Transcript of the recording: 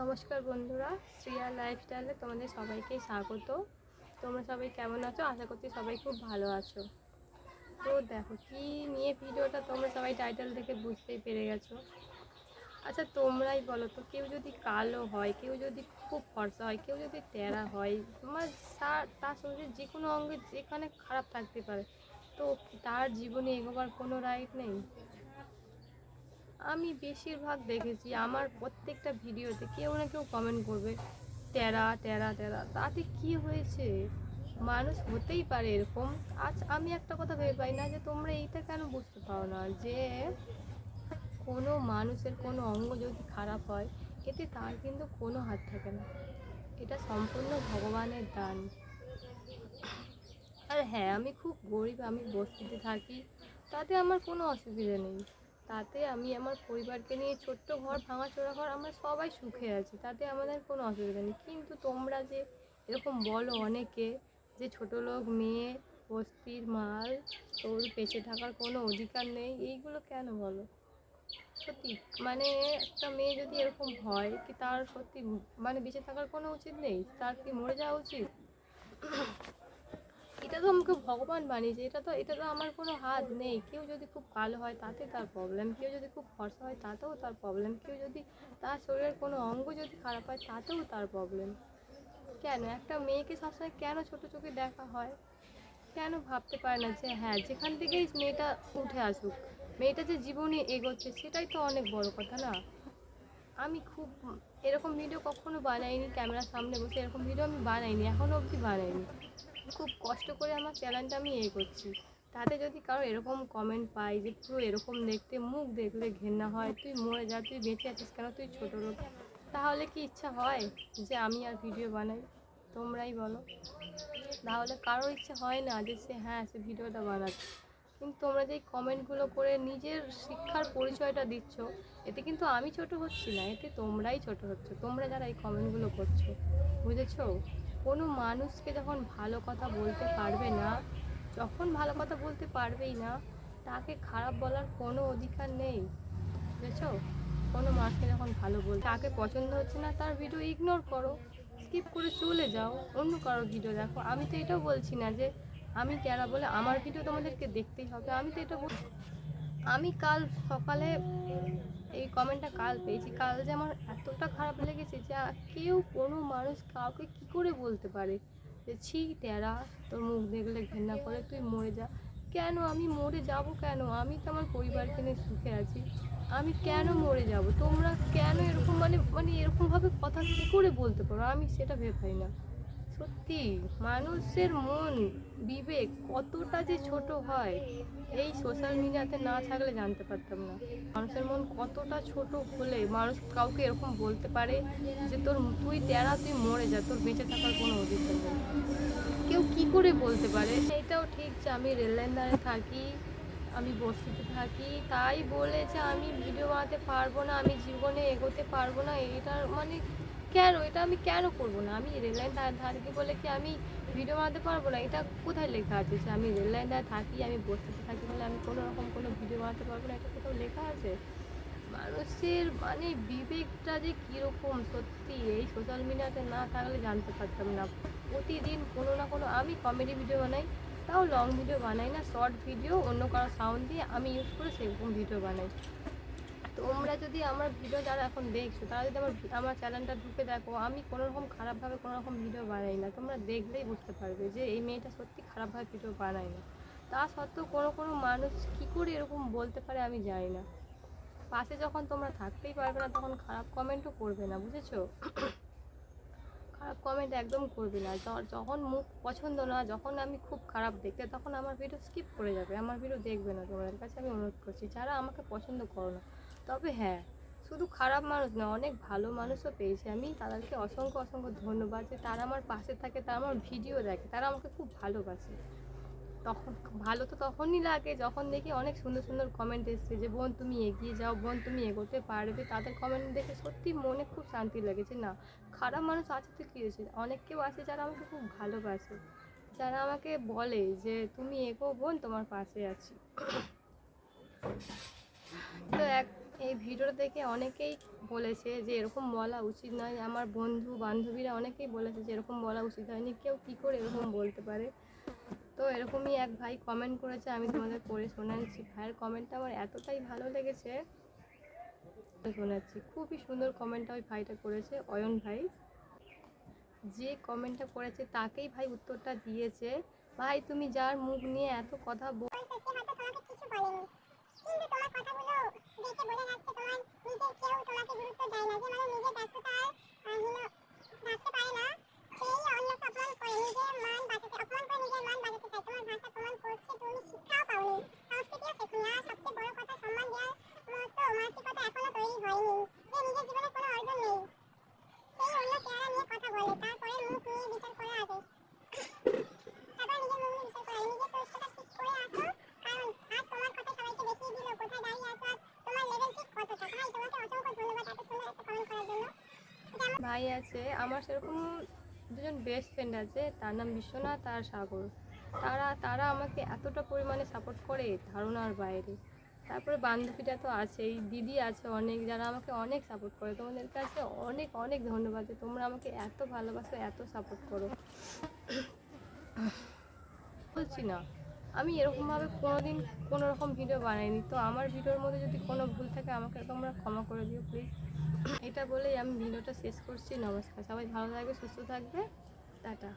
নমস্কার বন্ধুরা, শ্রিয়া লাইফস্টাইলে তোমাদের সবাইকে স্বাগত। তোমরা সবাই কেমন আছো? আশা করছি সবাই খুব ভালো আছো। তো দেখো, কি নিয়ে ভিডিওটা তোমরা সবাই টাইটেল দেখে বুঝতেই পেরে গেছো। আচ্ছা তোমরাই বলো তো, কেউ যদি কালো হয়, কেউ যদি খুব ফর্সা হয়, কেউ যদি টেরা হয়, তোমার তার শরীরের যে কোনো অঙ্গে যেখানে খারাপ থাকতে পারে, তো তার জীবনে এগোবার কোনো রাইট নেই? আমি বেশিরভাগ দেখেছি, আমার প্রত্যেকটা ভিডিওতে কেউ না কেউ কমেন্ট করবে, তেরা তেরা তেরা, তাতে কি হয়েছে? মানুষ হতেই পারে এরকম। আজ আমি একটা কথা ভেবে পাই না যে তোমরা এইটা কেন বুঝতে পারো না? যে কোনো মানুষের কোনো অঙ্গ যদি খারাপ হয়, এতে তার কিন্তু কোনো হাত থাকে না। এটা সম্পূর্ণ ভগবানের দান। আর হ্যাঁ আমি খুব গরিব, আমি বস্তিতে থাকি, তাতে আমার কোনো অসুবিধা নেই। তাতে আমি আমার পরিবারকে নিয়ে ছোট্ট ঘর, ভাঙাচোরা ঘর, আমরা সবাই সুখে আছি। তাতে আমাদের কোনো অসুবিধা নেই। কিন্তু তোমরা যে এরকম বলো অনেকে যে ছোট লোক, মেয়ে, বস্তির মাল, তোর বেঁচে থাকার কোনো অধিকার নেই, এইগুলো কেন বলো? সত্যি মানে একটা মেয়ে যদি এরকম হয় কি তার সত্যি মানে বেঁচে থাকার কোনো উচিত নেই? তার কি মরে যাওয়া উচিত? এটা তো আমাকে ভগবান বানিয়েছে, এটা তো এটা তো আমার কোনো হাত নেই। কেউ যদি খুব কালো হয়, তাতে তার প্রবলেম কেউ যদি খুব ফর্সা হয়, তাতেও তার প্রবলেম কেউ যদি তার শরীরের কোনো অঙ্গ যদি খারাপ হয়, তাতেও তার প্রবলেম কেন? একটা মেয়েকে সবসময় কেন ছোট চোখে দেখা হয়? কেন ভাবতে পারে না যে হ্যাঁ যেখান থেকেই মেয়েটা উঠে আসুক, মেয়েটা যে জীবনে এগোচ্ছে, সেটাই তো অনেক বড় কথা না? আমি খুব এরকম ভিডিও কখনো বানাইনি, ক্যামেরার সামনে বসে এরকম ভিডিও আমি বানাইনি এখনও অবধি বানাইনি। খুব কষ্ট করে আমার চ্যানেলটা আমি এ করছি। তাতে যদি কারও এরকম কমেন্ট পাই যে পুরো এরকম দেখতে, মুখ দেখলে ঘেন্না হয়, তুই মরে যা, তুই বেঁচে আছিস কেন, তুই ছোটো লোক? তাহলে কি ইচ্ছা হয় যে, আমি আর ভিডিও বানাই? তোমরাই বলো। তাহলে কারও ইচ্ছে হয় না যে, সে হ্যাঁ সে ভিডিওটা বানাচ্ছে। কিন্তু তোমরা যে কমেন্টগুলো করে নিজের শিক্ষার পরিচয়টা দিচ্ছ, এতে কিন্তু আমি ছোট হচ্ছি না, এতে তোমরাই ছোট হচ্ছ। তোমরা যারা এই কমেন্টগুলো করছ, বুঝেছ? কোনো মানুষকে যখন ভালো কথা বলতে পারবে না, যখন ভালো কথা বলতে পারবেই না, তাকে খারাপ বলার কোনো অধিকার নেই, বুঝেছ? কোনো মানুষকে যখন ভালো বল তাকে পছন্দ হচ্ছে না, তার ভিডিও ইগনোর করো স্কিপ করে চলে যাও, অন্য কারও ভিডিও দেখো। আমি তো এটাও বলছি না যে, আমি কেনা বলে আমার ভিডিও তোমাদেরকে দেখতেই হবে। আমি তো এটা আমি কাল সকালে এই কমেন্টটা কাল পেয়েছি। কাল যে আমার এতটা খারাপ লেগেছে যে কেউ কোনো মানুষ কাউকে কি করে বলতে পারে? যে ছি টেরা তোর মুখ দেখলে ঘেন্না করে, তুই মরে যা। কেন? আমি মরে যাব কেন? আমি তো আমার পরিবারকে নিয়ে সুখে আছি। আমি কেন মরে যাব? তোমরা কেন এরকম মানে মানে এরকমভাবে কথা কী করে বলতে পারো? আমি সেটা ভেবে পাই না। সত্যি, মানুষের মন, বিবেক কতটা যে ছোট হয়, এই সোশ্যাল মিডিয়াতে না থাকলে জানতে পারতাম না। মানুষের মন কতটা ছোট হলে মানুষ কাউকে এরকম বলতে পারে যে, তোর তুই তেরা, তুই মরে যা, তোর বেঁচে থাকার কোনো অধিকার নেই। কেউ কি করে বলতে পারে? এটাও ঠিক যে, আমি রেললাইন ধারে থাকি, আমি বস্তিতে থাকি, তাই বলে যে, আমি ভিডিও বানাতে পারব না, আমি জীবনে এগোতে পারব না, এটার মানে কেন? এটা আমি কেন করব না? আমি রেললাইন থাকি বলে কি আমি ভিডিও বানাতে পারব না? এটা কোথায় লেখা আছে? যে আমি রেললাইন ধারে থাকি, আমি বস্তিতে থাকি বলে আমি কোনো রকম কোনো ভিডিও বানাতে পারব না? এটা কোথাও লেখা আছে? মানুষের মানে বিবেকটা যে কীরকম সত্যি, এই সোশ্যাল মিডিয়াতে না থাকলে জানতে পারতাম না। প্রতিদিন কোনো না কোনো আমি কমেডি ভিডিও বানাই, তাও লং ভিডিও বানাই না শর্ট ভিডিও অন্য কারও সাউন্ড দিয়ে আমি ইউজ করে সেরকম ভিডিও বানাই। তোমরা যদি আমার ভিডিও যারা এখন দেখছ, তারা যদি আমার আমার চ্যানেলটা ঢুকে দেখো, আমি কোনো রকম খারাপভাবে কোনো রকম ভিডিও বানাই না। তোমরা দেখলেই বুঝতে পারবে যে এই মেয়েটা সত্যি খারাপভাবে ভিডিও বানায় না। তা সত্ত্বেও কোনো কোনো মানুষ কী করে এরকম বলতে পারে আমি জানি না। পাশে যখন তোমরা থাকতেই পারবে না, তখন খারাপ কমেন্টও করবে না, বুঝেছ? খারাপ কমেন্ট একদম করবে না। যখন মুখ পছন্দ না, যখন আমি খুব খারাপ দেখতে, তখন আমার ভিডিও স্কিপ করে যাবে। আমার ভিডিও দেখবে না তোমাদের কাছে, আমি অনুরোধ করছি। যারা আমাকে পছন্দ করো না তবে হ্যাঁ শুধু খারাপ মানুষ না অনেক ভালো মানুষও পেয়েছি আমি। তাদেরকে অসংখ্য অসংখ্য ধন্যবাদ যে তারা আমার পাশে থাকে, তারা আমার ভিডিও দেখে, তারা আমাকে খুব ভালোবাসে। তখন ভালো তো তখনই লাগে যখন দেখি অনেক সুন্দর সুন্দর কমেন্ট এসছে যে, বোন, তুমি এগিয়ে যাও, বোন, তুমি এগোতে পারবে। তাদের কমেন্ট দেখে সত্যি মনে খুব শান্তি লাগে যে, না, খারাপ মানুষ আছে তো কী হয়েছে? অনেক কেউ আছে যারা আমাকে খুব ভালোবাসে, যারা আমাকে বলে যে, তুমি এগো, বোন, তোমার পাশে আছি। এই ভিডিওটা দেখে অনেকেই বলেছে যে এরকম বলা উচিত নয়। আমার বন্ধু, বান্ধবীরা অনেকেই বলেছে যে এরকম বলা উচিত হয়নি। কেউ কী করে এরকম বলতে পারে? তো এরকমই এক ভাই কমেন্ট করেছে, আমি তোমাদের পড়ে শোনাচ্ছি। ভাইয়ের কমেন্টটা আমার এতটাই ভালো লেগেছে শোনাচ্ছি। খুবই সুন্দর কমেন্টটা ওই ভাইটা করেছে, অয়ন ভাই। যে কমেন্টটা করেছে, তাকেই ভাই উত্তরটা দিয়েছে। ভাই, তুমি যার মুখ নিয়ে এত কথা বল বলতেছে হয়তো তোমাকে কিছু বলেনি কিন্তু তোমার কথাগুলো দেখে বোঝা যাচ্ছে তোমার নিজের কেউ তোমাকে গুরুত্ব দেয় না। যে মানে নিজের ব্যস্ততা আর আহ, হলো রাখতে পারে না সেই অন্যকে অপমান করে নিজের মান বাঁচাতে অপমান করে নিজের মান বাঁচাতে চায় তোমার ভাষা প্রমাণ করছে তুমি শিক্ষাও পাওনি সংস্কৃতিও শেখনি আর সবচেয়ে বড় কথা সম্মান দেওয়ার মতো মানসিকতা এখনও তৈরি হয়নি যে নিজের জীবনে কোনো অর্জন নেই সেই অন্য চেহারা নিয়ে কথা বলে তারপরে মুখ নিয়ে বিচার করে আগে তারপর নিজের মুখ নিয়ে বিচার করে আগে। নিজের চরিত্রটা ঠিক করে আসো কারণ আজ তোমার কথা সবাইকে দেখিয়ে দিল কোথায় দাঁড়িয়ে আছো আর তোমার লেভেল ঠিক কতটা ভাই তোমাকে অসংখ্য ধন্যবাদ এত সুন্দর একটা কমেন্ট করার জন্য ভাই আছে, আমার সেরকম দুজন বেস্ট ফ্রেন্ড আছে, তার নাম বিশ্বনাথ আর সাগর। তারা তারা আমাকে এতটা পরিমাণে সাপোর্ট করে ধারণার বাইরে। তারপরে বান্ধবীটা তো আছেই, দিদি আছে অনেক, যারা আমাকে অনেক সাপোর্ট করে। তোমাদের কাছে অনেক অনেক ধন্যবাদ যে তোমরা আমাকে এত ভালোবাসো, এত সাপোর্ট করো। বলছি না। আমি এরকমভাবে কোনো দিন কোনো রকম ভিডিও বানাইনি। তো আমার ভিডিওর মধ্যে যদি কোনো ভুল থাকে, আমাকে তোমরা ক্ষমা করে দিও প্লিজ এটা বলেই আমি ভিডিওটা শেষ করছি। নমস্কার। সবাই ভালো থাকবে, সুস্থ থাকবে। টাটা।